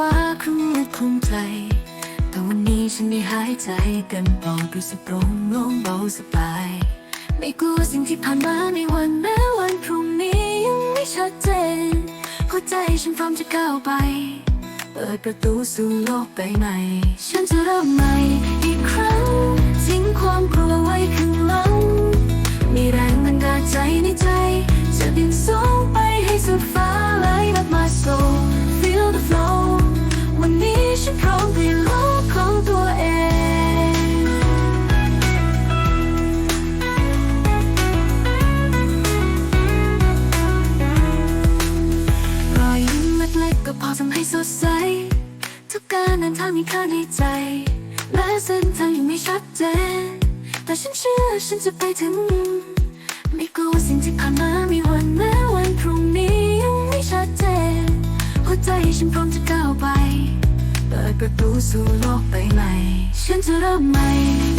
ฟ้าครึ่งนึกคงใจ แต่วันนี้ฉันได้หายใจกันเบาดูสิโปร่งโล่งเบาสบาย ไม่กลัวสิ่งที่ผ่านมาในวันแม้วันพรุ่งนี้ยังไม่ชัดเจนหัวใจฉันพร้อมจะก้าวไป เปิดประตูสู่โลกใบใหม่ ฉันจะริ่ มีค่าในใจ แม้เส้นทางยังไม่ชัดเจน แต่ฉันเชื่อฉันจะไปถึง ไม่กลัวสิ่งที่ผ่านมามีวันแม้วันพรุ่งนี้ยังไม่ชัดเจนหัวใจฉันพร้อมจะก้าวไป เปิดประตูสู่โลกใบใหม่ ฉันจะเริ่มใหม่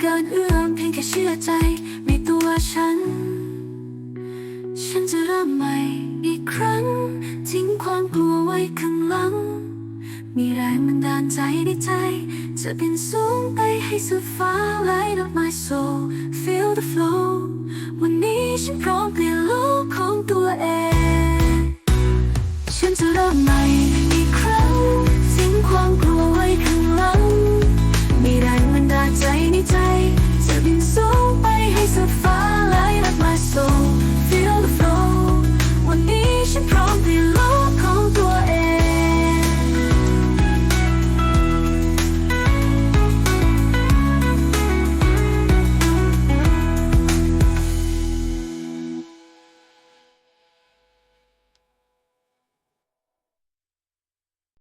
เกินเอื้อมเพียงแค่เชื่อใจในตัวฉัน ฉันจะเริ่มใหม่อีกครั้ง ทิ้งความกลัวไว้ข้างหลัง มีแรงบันดาลใจในใจ จะบินสูงไปให้สุดฟ้า Light up my soul feel the flow วันนี้ฉันพร้อมเปลี่ยนโลกของตัวเอง ฉันจะเริ่มใหม่